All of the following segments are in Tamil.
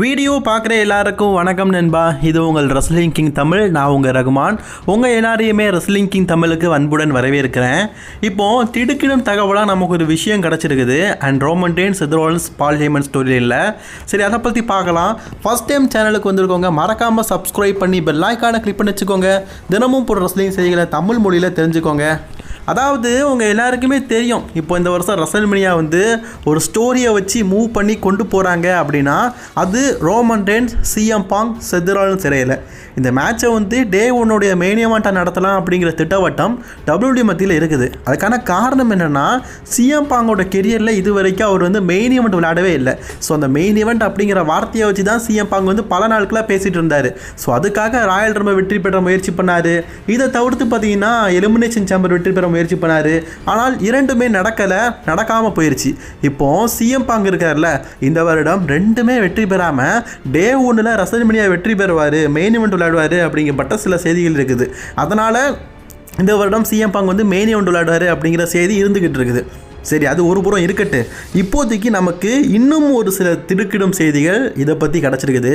வீடியோ பார்க்குற எல்லாருக்கும் வணக்கம் நண்பா. இது உங்கள் ரெஸ்லிங் கிங் தமிழ். நான் உங்கள் ரகுமான். உங்கள் எல்லாரையுமே ரெஸ்லிங் கிங் தமிழுக்கு அன்புடன் வரவேற்கிறேன். இப்போது திடுக்கிடும் தகவலாக நமக்கு ஒரு விஷயம் கிடச்சிருக்குது. அண்ட் ரோமன்டேன் செத்ரோல்ஸ் பால் ஹேமன் ஸ்டோரியில் சரி அதை பற்றி பார்க்கலாம். ஃபர்ஸ்ட் டைம் சேனலுக்கு வந்திருக்கோங்க. மறக்காமல் சப்ஸ்கிரைப் பண்ணி பெல் ஐக்கானை கிளிக் பண்ணி வச்சுக்கோங்க. தினமும் போடுற ரெஸ்லிங் செய்திகளை தமிழ் மொழியில் தெரிஞ்சுக்கோங்க. அதாவது உங்கள் எல்லாருக்குமே தெரியும் இப்போ இந்த வருஷம் ரசல்மனியா வந்து ஒரு ஸ்டோரியை வச்சு மூவ் பண்ணி கொண்டு போகிறாங்க அப்படின்னா அது ரோமன் ரென்ஸ் சிஎம் பாங் செதுராலும் சிறையில் இந்த மேட்சை வந்து டே ஒன்னுடைய மேனியமாட்டா நடத்தலாம் அப்படிங்கிற திட்டவட்டம் டபிள்யூடி மத்தியில் இருக்குது. அதுக்கான காரணம் என்னென்னா சிஎம் பாங்கோட கெரியரில் இது வரைக்கும் அவர் வந்து மெயின் ஈவெண்ட் விளையாடவே இல்லை. ஸோ அந்த மெயின் ஈவெண்ட் அப்படிங்கிற வார்த்தையை வச்சு தான் சிஎம் பாங் வந்து பல நாட்களாக பேசிகிட்டு இருந்தார். ஸோ அதுக்காக ராயல் ரம்ப வெற்றி பெற முயற்சி பண்ணார். இதை தவிர்த்து பார்த்தீங்கன்னா எலிமினேஷன் சேம்பர் வெற்றி பெற முயற்சி பண்ணார். ஆனால் இரண்டுமே நடக்கலை நடக்காமல் போயிடுச்சு இப்போ சிஎம் பாங் இருக்கார்ல இந்த வருடம் ரெண்டுமே வெற்றி பெறாமல் டே ஒன்றில் ரசனிமணியா வெற்றி பெறுவார் மெயின் இவெண்ட் விளையாடுவார் அப்படிங்கப்பட்ட சில செய்திகள் இருக்குது. அதனால் இந்த வருடம் சிஎம் பாங் வந்து மெயின் இவெண்ட் விளையாடுவார் அப்படிங்கிற செய்தி இருந்துக்கிட்டு இருக்குது. சரி அது ஒரு புறம் இருக்கட்டு. இப்போதைக்கு நமக்கு இன்னும் ஒரு சில திடுக்கிடும் செய்திகள் இதை பற்றி கிடச்சிருக்குது.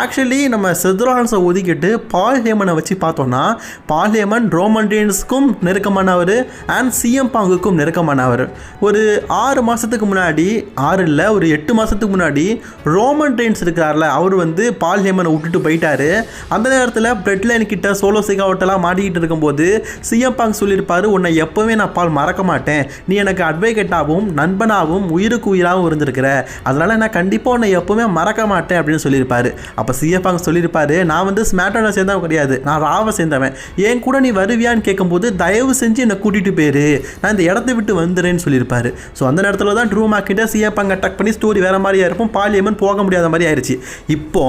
ஆக்சுவலி நம்ம செத்ரான்ஸை ஒதுக்கிட்டு பால் ஹேமனை வச்சு பார்த்தோன்னா பால் ஹேமன் ரோமன்டேன்ஸுக்கும் நெருக்கமானவர் அண்ட் சிஎம் பாங்குக்கும் நெருக்கமானவர். ஒரு ஆறு மாதத்துக்கு முன்னாடி ஆறு இல்லை ஒரு எட்டு மாதத்துக்கு முன்னாடி ரோமன் டெயின்ஸ் இருக்கார்ல அவர் வந்து பால் ஹேமனை விட்டுட்டு போயிட்டாரு. அந்த நேரத்தில் பிரெட் லைன் கிட்ட சோலோ சிகாவட்டெல்லாம் மாட்டிக்கிட்டு இருக்கும்போது சிஎம் பாங் சொல்லியிருப்பார் உன்னை எப்போவுமே நான் பால் மறக்க மாட்டேன். நீ எனக்கு அட்வொகேட்டாகவும் நண்பனாகவும் உயிருக்கு உயிராகவும் இருந்திருக்கிற. அதனால் நான் கண்டிப்பாக உன்னை எப்போவுமே மறக்க மாட்டேன் அப்படின்னு சொல்லியிருப்பாரு. அப்போ சிஎப்பாங்க சொல்லியிருப்பாரு நான் வந்து ஸ்மாட்டோட சேர்ந்தவன் கிடையாது. நான் ராவை சேர்ந்தவன். என் கூட நீ வருவியான்னு கேட்கும்போது தயவு செஞ்சு என்னை கூட்டிகிட்டு போயிரு. நான் இந்த இடத்த விட்டு வந்துடுறேன்னு சொல்லியிருப்பாரு. ஸோ அந்த நேரத்தில் தான் ட்ரூ மார்க்கிட்ட சிஎப்பாங்க டக் பண்ணி ஸ்டோரி வேறு மாதிரியா இருக்கும். பாலியமன் போக முடியாத மாதிரி ஆயிடுச்சு இப்போ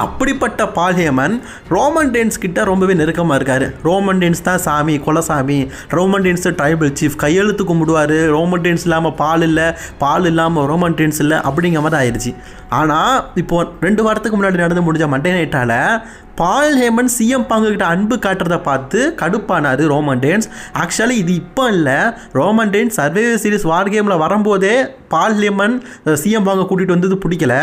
அப்படிப்பட்ட பால்ஹேமன் ரோமன் டென்ஸ் கிட்ட ரொம்பவே நெருக்கமாக இருக்கார். ரோமன் டென்ஸ் தான் சாமி குலசாமி ரோமன் டென்ஸ் ட்ரைபல் சீஃப் கையெழுத்து கும்பிடுவார். ரோமன் டென்ஸ் இல்லாமல் பால் இல்லை பால் இல்லாமல் ரோமன் டென்ஸ் இல்லை அப்படிங்கிற மாதிரி ஆயிடுச்சு ஆனால் இப்போ ரெண்டு வாரத்துக்கு முன்னாடி நடந்து முடிஞ்ச மண்டே நைட்டால் பால் ஹேமன் சிஎம் பாங்குகிட்ட அன்பு காட்டுறதை பார்த்து கடுப்பானார் ரோமன் டேன்ஸ். ஆக்சுவலி இது இப்போ இல்லை. Roman Reigns Survivor Series War கேமில் வரும்போதே பால் ஹேமன் சிஎம் பாங்க கூட்டிகிட்டு வந்தது பிடிக்கல.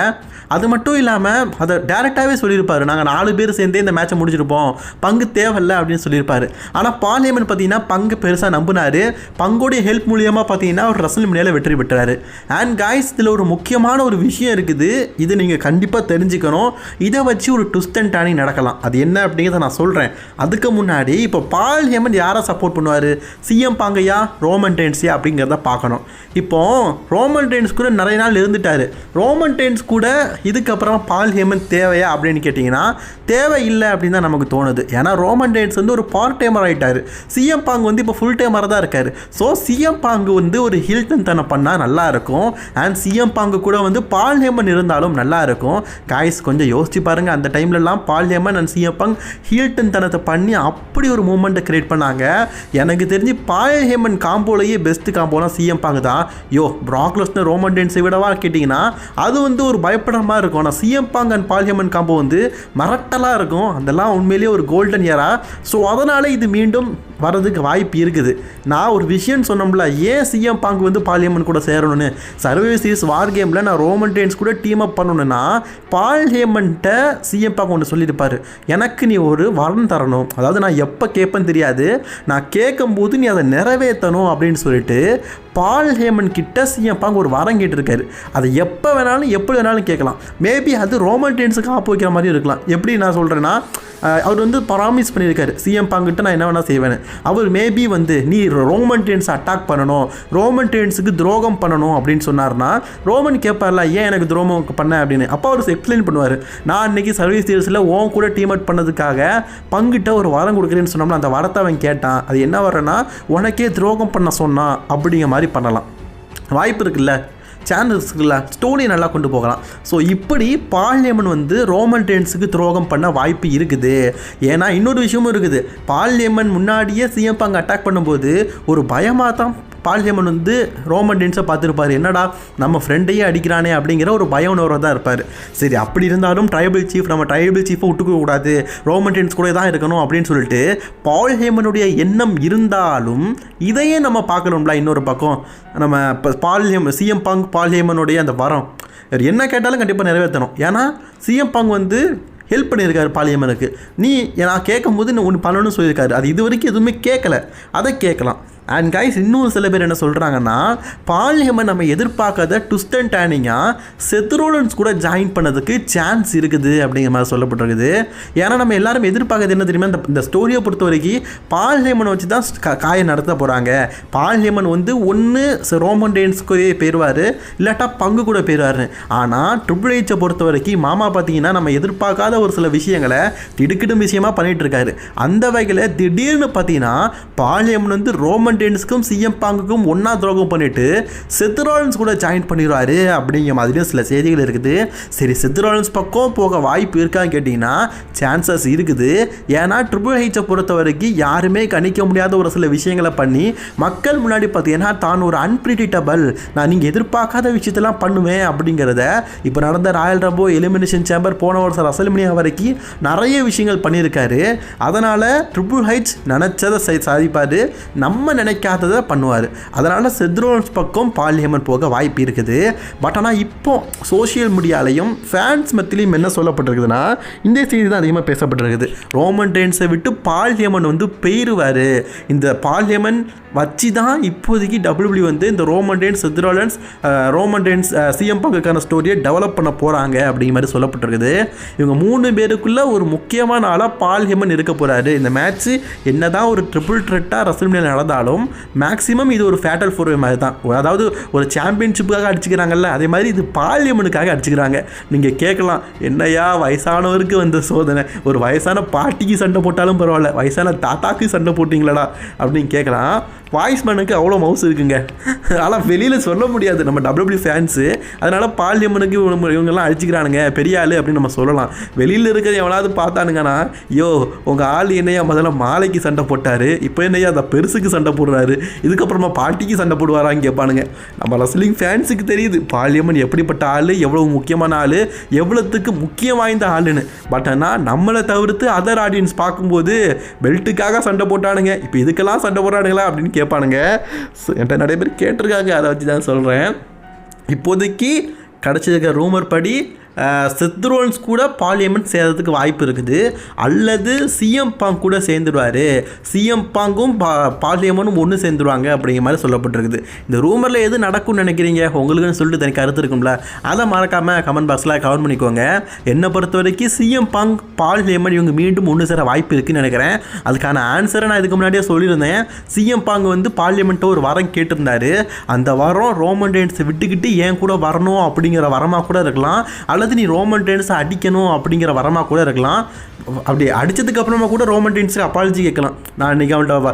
அது மட்டும் இல்லாமல் அதை டேரெக்டாகவே சொல்லியிருப்பார். நாங்கள் நாலு பேர் சேர்ந்தே இந்த மேட்சை முடிச்சிருப்போம். பங்கு தேவையில்லை அப்படின்னு சொல்லியிருப்பார். ஆனால் பால் ஹேமன் பார்த்தீங்கன்னா பங்கு பெருசாக நம்பினார். பங்கோடைய ஹெல்ப் மூலியமாக பார்த்தீங்கன்னா ஒரு ரசல் மணியால் வெற்றி பெற்றார். அண்ட் காய்ஸ் இதில் ஒரு முக்கியமான ஒரு விஷயம் இருக்குது. இது நீங்கள் கண்டிப்பாக தெரிஞ்சுக்கணும். இதை வச்சு ஒரு டுஸ்ட் அண்ட் டேனிங் பார்க்கலாம். அது என்ன அப்படிங்கிறத நான் சொல்கிறேன் அதுக்கு முன்னாடி இப்போ பால் ஹேமன் யாரை சப்போர்ட் பண்ணுவார்? சிஎம் பாங்கையா? ரோமன் டென்ஸியா அப்படிங்கிறத பார்க்கணும். இப்போ ரோமன் டென்ஸ் கூட நிறைய நாள் இருந்துட்டார். ரோமன் டென்ஸ் கூட இதுக்கப்புறம் பால் ஹேமன் தேவையா அப்படின்னு கேட்டிங்கன்னா தேவை இல்லை அப்படின்னு தான் நமக்கு தோணுது. ஏன்னா ரோமன் டென்ஸ் வந்து ஒரு பார்ட் டைமர் ஆகிட்டார் சிஎம் பாங்கு வந்து இப்போ ஃபுல் டைமராக தான் இருக்கார். ஸோ சிஎம் பாங்கு வந்து ஒரு ஹில்டன் தனம் பண்ணால் நல்லா இருக்கும். அண்ட் சிஎம் பாங்கு கூட வந்து பால் ஹேமன் இருந்தாலும் நல்லா இருக்கும். காய்ஸ் கொஞ்சம் யோசிச்சு பாருங்கள் அந்த டைம்லலாம் பால் ஹேமன் அண்ட் சிஎம் பாங் ஹீல்டன் தனத்தை பண்ணி அப்படி ஒரு மூமெண்ட்டை கிரியேட் பண்ணாங்க. எனக்கு தெரிஞ்சு பால் ஹேமன் காம்போலேயே பெஸ்ட் காம்போலாம் சிஎம் பாங்கு தான். யோ ப்ராக்லஸ்னு ரோமன் டென்ஸை விடவா கேட்டிங்கன்னா அது வந்து ஒரு பயப்படுற மாதிரி இருக்கும். ஆனால் CM Punk and Paul Heyman combo வந்து மரட்டலாக இருக்கும். அதெல்லாம் உண்மையிலேயே ஒரு கோல்டன் இயரா ஸோ அதனால் இது மீண்டும் வரதுக்கு வாய்ப்பு இருக்குது. நான் ஒரு விஷயம் சொன்னோம்ல ஏன் சிஎம் பாங்கு வந்து பாலியம்மன் கூட சேரணும்னு? சர்வே சீரிஸ் வார் கேமில் நான் ரோமன் டென்ஸ் கூட டீம் அப் பண்ணணும்னா பால் ஹேமன்ட்ட சிஎம் பாங் ஒன்று சொல்லியிருப்பார். எனக்கு நீ ஒரு வரம் தரணும். அதாவது நான் எப்போ கேட்பேன்னு தெரியாது. நான் கேட்கும்போது நீ அதை நிறைவேற்றணும் அப்படின்னு சொல்லிட்டு பால் ஹேமன் கிட்ட சிஎம் பாங்க ஒரு வரம் கேட்டிருக்காரு. அதை எப்போ வேணாலும் எப்படி வேணாலும் கேட்கலாம். மேபி அது ரோமன் டென்ஸுக்கு ஆப்பு வைக்கிற மாதிரி இருக்கலாம். எப்படி நான் சொல்கிறேன்னா அவர் வந்து ப்ராமிஸ் பண்ணியிருக்காரு. சிஎம் பாங்கிட்ட நான் என்ன வேணால் செய்வேன் அவர் மேபி வந்து நீ ரோமன் டென்ஸ் அட்டாக் பண்ணணும். ரோமன் டென்ஸுக்கு துரோகம் பண்ணணும் அப்படின்னு சொன்னார்னா ரோமன் கேட்பார்ல ஏன் எனக்கு துரோகம் பண்ண? அப்படின்னு. அப்போ அவர் எக்ஸ்பிளைன் பண்ணுவார். நான் இன்னைக்கு சர்வீஸ் சீரிஸில் உன் கூட டீம் அவுட் பண்ணதுக்காக பங்கிட்ட ஒரு வரம் கொடுக்குறேன்னு சொன்னோம்னா அந்த வரத்தை அவன் கேட்டான். அது என்ன வரேன்னா உனக்கே துரோகம் பண்ண சொன்னான் அப்படிங்கிற மாதிரி பண்ணலாம். வாய்ப்பு இருக்குல்ல? சேனல்ஸ்க்குள்ள ஸ்டோரியை நல்லா கொண்டு போகலாம். ஸோ இப்படி பால்யமன் வந்து ரோமன் டென்ஸுக்கு துரோகம் பண்ண வாய்ப்பு இருக்குது. ஏன்னா இன்னொரு விஷயமும் இருக்குது. பால்யமன் முன்னாடியே சிஎம் பாங்க அட்டாக் பண்ணும்போது ஒரு பயமாக தான் பால்ஹேமன் வந்து ரோமன் டென்ஸை பார்த்துருப்பாரு. என்னடா நம்ம ஃப்ரெண்டையே அடிக்கிறானே அப்படிங்கிற ஒரு பயம் உணர்வு தான் இருப்பார். சரி அப்படி இருந்தாலும் ட்ரைபிள் சீஃப் நம்ம ட்ரைபிள் சீஃபை விட்டுக்க கூடாது. ரோமன் டென்ஸ் கூட தான் இருக்கணும் அப்படின்னு சொல்லிட்டு பால் ஹேமனுடைய எண்ணம் இருந்தாலும் இதையே நம்ம பார்க்கணும்ல இன்னொரு பக்கம். நம்ம இப்போ பால் ஹேம் சிஎம் பாங் பால் ஹேமனுடைய அந்த வரம். என்ன கேட்டாலும் கண்டிப்பாக நிறைவேற்றணும். ஏன்னா சிஎம் பாங் வந்து ஹெல்ப் பண்ணியிருக்காரு பாலியம்மனுக்கு. நீ நான் கேட்கும் போது ஒன்று பண்ணணும்னு சொல்லியிருக்காரு. அது இது வரைக்கும் எதுவுமே கேட்கல. அதை கேட்கலாம். அண்ட் கைஸ் இன்னும் சில பேர் என்ன சொல்கிறாங்கன்னா பாலியம்மன் நம்ம எதிர்பார்க்காத ட்விஸ்ட் அண்ட் டேனிங்காக செத்ரோலன்ஸ் கூட ஜாயின் பண்ணதுக்கு சான்ஸ் இருக்குது அப்படிங்கிற மாதிரி சொல்லப்பட்டிருக்குது. ஏன்னா நம்ம எல்லாரும் எதிர்பார்க்கறது என்ன தெரியுமா? இந்த இந்த ஸ்டோரியை பொறுத்த வரைக்கும் பால்ஹேமனை வச்சு தான் க- காயம் நடத்த போகிறாங்க பால்ஹேமன் வந்து ஒன்று ரோமன் டேன்ஸ்க்கு போயிடுவார் இல்லாட்டா பங்கு கூட போயிடுவார் ஆனால் ட்ரிபிள் ஹெச்சை பொறுத்த வரைக்கும் மாமா பார்த்தீங்கன்னா நம்ம எதிர்பார்க்காத ஒரு சில விஷயங்களை திடுக்கிடும் விஷயமா பண்ணிகிட்ருக்காரு அந்த வகையில் திடீர்னு பார்த்தீங்கன்னா பாலியம்மன் வந்து ரோமன் டேன்ஸ்க்கும் சிஎம் பாங்குக்கும் ஒன்றா துரோகம் பண்ணிட்டு செத்ராலன்ஸ் கூட ஜாயின் பண்ணிடுவாரு அப்படிங்கிற மாதிரியும் சில செய்திகள் இருக்குது. சரி செத்ராலன்ஸ் பக்கம் போக வாய்ப்பு இருக்கான்னு கேட்டிங்கன்னா சான்சஸ் இருக்குது. ஏன்னா ட்ரிபிள் ஹெச்சை பொறுத்த வரைக்கும் யாருமே கணிக்க முடியாத ஒரு சில விஷயங்களை பண்ணி மக்கள் முன்னாடி பார்த்தீங்கன்னா தான் ஒரு அன்பிரிடிக்டபிள் நான் நீங்கள் எதிர்பார்க்காத விஷயத்தெல்லாம் பண்ணுவேன் அப்படிங்கிறத இப்போ நடந்த ராயல் ரம்போ எலிமினேஷன் சேம்பர் போன வருஷம் ரசல்மினியா வரைக்கும் நிறைய விஷயங்கள் பண்ணியிருக்காரு. அதனால் ட்ரிபிள் ஹைட்ஸ் நினச்சதை சாதிப்பார் நம்ம நினைக்காததை பண்ணுவார். அதனால் செத்ரோன்ஸ் பக்கம் பாலியமன் போக வாய்ப்பு இருக்குது. பட் ஆனால் இப்போ சோஷியல் மீடியாலையும் ஃபேன்ஸ் மத்திலையும் என்ன சொல்லப்பட்டிருக்குதுன்னா இந்த செய்தி தான் அதிகமாக பேசப்பட்டிருக்குது. ரோமன் டேன்ஸை விட்டு பால்யமன் வந்து பெயருவார். இந்த பால்யமன் வச்சு தான் இப்போதைக்கு டபிள்யூபிள்யூ வந்து இந்த Roman Reigns Seth Rollins Roman Reigns CM பங்குக்கான ஸ்டோரியை டெவலப் பண்ண போகிறாங்க அப்படிங்கிற மாதிரி சொல்லப்பட்டிருக்குது. இவங்க மூணு பேருக்குள்ள ஒரு முக்கியமான ஆளாக பால் ஹெமன் இருக்க போகிறாரு இந்த மேட்ச்சு என்னதான் ஒரு ட்ரிபிள் ட்ரெட்டாக ரசல்மியில் நடந்தாலும் மேக்ஸிமம் இது ஒரு ஃபேட்டல் ஃபோர்வே மாதிரி தான் அதாவது ஒரு சாம்பியன்ஷிப்புக்காக அடிச்சுக்கிறாங்கல்ல அதே மாதிரி இது பால் ஹெமனுக்காக அடிச்சுக்கிறாங்க. நீங்கள் கேட்கலாம் என்னையா வயசானவருக்கு வந்த சோதனை. ஒரு வயசான பாட்டிக்கு சண்டை போட்டாலும் பரவாயில்ல வயசான தாத்தாக்கு சண்டை போட்டிங்களடா அப்படின்னு கேட்கலாம் வாய்ஸ் மேனுக்கு அவ்வளோ மவுஸ் இருக்குங்க. ஆனால் வெளியில் சொல்ல முடியாது. நம்ம டபிள்யூபிள்யூ ஃபேன்ஸு அதனால் பால்யம்மனுக்கு இவங்கெல்லாம் அழிச்சிக்கிறானுங்க பெரிய ஆள் அப்படின்னு நம்ம சொல்லலாம். வெளியில் இருக்கிறது எவனாவது பார்த்தானுங்கன்னா ஐயோ உங்கள் ஆள் என்னையா முதல்ல மாலைக்கு சண்டை போட்டார் இப்போ என்னையா அந்த பெருசுக்கு சண்டை போடுறாரு இதுக்கப்புறமா பாட்டிக்கு சண்டை போடுவாரான்னு கேட்பானுங்க நம்ம ரஸ்லிங் ஃபேன்ஸுக்கு தெரியுது. பால்யம்மன் எப்படிப்பட்ட ஆள் எவ்வளோ முக்கியமான ஆள் எவ்வளோத்துக்கு முக்கியம் வாய்ந்த ஆளுன்னு. பட் ஆனால் நம்மளை தவிர்த்து அதர் ஆடியன்ஸ் பார்க்கும்போது பெல்ட்டுக்காக சண்டை போட்டானுங்க. இப்போ இதுக்கெல்லாம் சண்டை போடுறானுங்களா அப்படின்னு கேட்பானுங்க. என்கிட்ட நிறைய பேர் கேட்டிருக்காங்க. அதை வச்சு தான் சொல்கிறேன் இப்போதைக்கு கிடச்சிருக்க ரூமர் படி செத்ரோன்ஸ் கூட பார்லிமெண்ட் சேர்றதுக்கு வாய்ப்பு இருக்குது. அல்லது சிஎம் பாங் கூட சேர்ந்துடுவார் சிஎம் பாங்கும் பா பார்லிமெண்ட்டும் ஒன்று சேர்ந்துருவாங்க அப்படிங்கிற மாதிரி சொல்லப்பட்டிருக்குது. இந்த ரூமரில் எது நடக்கும்னு நினைக்கிறீங்க? உங்களுக்குன்னு சொல்லிட்டு தனி கருத்து இருக்கும்ல. அதை மறக்காமல் கமெண்ட் பாக்ஸில் கவர் பண்ணிக்கோங்க. என்னை பொறுத்த வரைக்கும் சிஎம் பாங் பார்லிமெண்ட் இவங்க மீண்டும் ஒன்று சேர வாய்ப்பு இருக்குன்னு நினைக்கிறேன். அதுக்கான ஆன்சரை நான் இதுக்கு முன்னாடியே சொல்லியிருந்தேன். சிஎம் பாங் வந்து பார்லிமெண்ட்டை ஒரு வரம் கேட்டிருந்தாரு. அந்த வரம் ரோமன் டென்ஸை விட்டுக்கிட்டு ஏன் கூட வரணும் அப்படிங்கிற வரமாக கூட இருக்கலாம். அல்லது நீ ரோமன் டென்ஸை அடிக்கணும் அப்படிங்கிற வரமாக கூட இருக்கலாம். அப்படி அடித்ததுக்கப்புறமா கூட ரோமன் டென்ஸுக்கு அப்பாலஜி கேட்கலாம். நான் இன்றைக்கி அவன்கிட்ட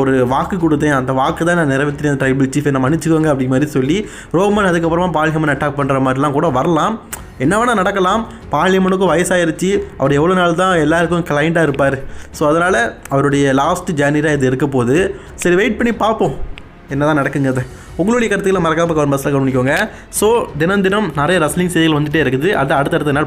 ஒரு வாக்கு கொடுத்தேன். அந்த வாக்கு தான் நான் நிறைவேற்றினேன். ட்ரைபிள் சீஃப் என்ன மன்னிச்சுக்கோங்க அப்படி மாதிரி சொல்லி ரோமன் அதுக்கப்புறமா பால்ஹமன் அட்டாக் பண்ணுற மாதிரிலாம் கூட வரலாம். என்ன வேணால் நடக்கலாம். பார்லிமெண்ட்டுக்கும் வயசாயிருச்சு. அவர் எவ்வளோ நாள் தான் எல்லாருக்கும் கிளைண்ட்டாக இருப்பார். ஸோ அதனால் அவருடைய லாஸ்ட் ஜேர்னியாக இது இருக்க போகுது. சரி வெயிட் பண்ணி பார்ப்போம். என்னதான் நடக்குங்கிறது. உங்களுடைய கருத்துக்களை மறக்காம கவர்மெண்ட் பஸ்ஸில் கவனிக்கோங்க ஸோ தினம் தினம் நிறைய ரஸ்லிங் செய்திகள் வந்துட்டே இருக்குது. அது அடுத்தடுத்த நாள்